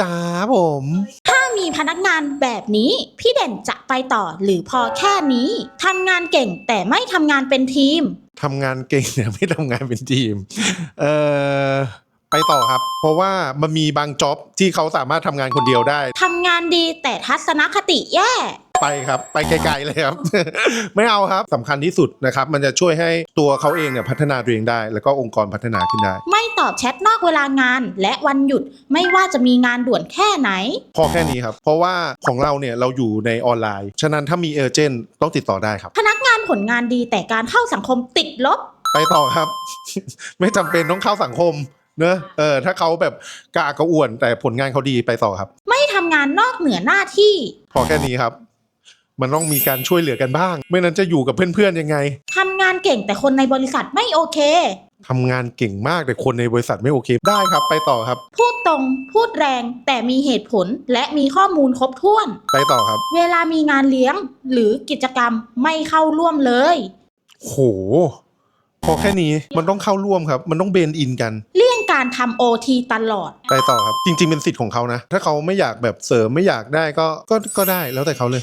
จ้าผม ถ้ามีพนักงานแบบนี้ พี่เด่นจะไปต่อหรือพอแค่นี้ทำงานเก่งแต่ไม่ทำงานเป็นทีม ทำงานเก่งแต่ไม่ทำงานเป็นทีม เอ่อ ไปต่อครับ เพราะว่ามันมีบางจ็อบที่เขาสามารถทำงานคนเดียวได้ ทำงานดีแต่ทัศนคติแย่ ไปครับ ไปไกลๆเลยครับ ไม่เอาครับสำคัญที่สุดนะครับ มันจะช่วยให้ตัวเขาเองเนี่ยพัฒนาตัวเองได้ แล้วก็องค์กรพัฒนาขึ้นได้ ไม่ตอบแชทนอกเวลางาน และวันหยุดไม่ว่าจะมีงานด่วนแค่ไหน พอแค่นี้ครับ เพราะว่าของเราเนี่ยเราอยู่ในออนไลน์ ฉะนั้นถ้ามีเอเจนต์ต้องติดต่อได้ครับ พนักงานผลงานดีแต่การเข้าสังคมติดลบ ไปต่อครับ ไม่จำเป็นต้องเข้าสังคมเนอะเออถ้าเขาแบบกล้ากระอ่วนแต่ผลงานเขาดีไปต่อครับ ไม่ทำงานนอกเหนือหน้าที่ พอแค่นี้ครับ มันต้องมีการช่วยเหลือกันบ้าง ไม่นั้นจะอยู่กับเพื่อนๆยังไงทำงานเก่งแต่คนในบริษัทไม่โอเค ทำงานเก่งมากแต่คนในบริษัทไม่โอเค ได้ครับ ไปต่อครับ พูดตรง พูดแรง แต่มีเหตุผลและมีข้อมูลครบถ้วน ไปต่อครับ เวลามีงานเลี้ยงหรือกิจกรรมไม่เข้าร่วมเลย โห พอแค่นี้มันต้องเข้าร่วมครับ มันต้องเบนอินกัน เลี่ยงการทำโอทีตลอด ไปต่อครับ จริง ๆ เป็นสิทธิ์ของเขานะ ถ้าเขาไม่อยากแบบเสริมไม่อยากได้ก็ก็ก็ได้แล้วแต่เขาเลย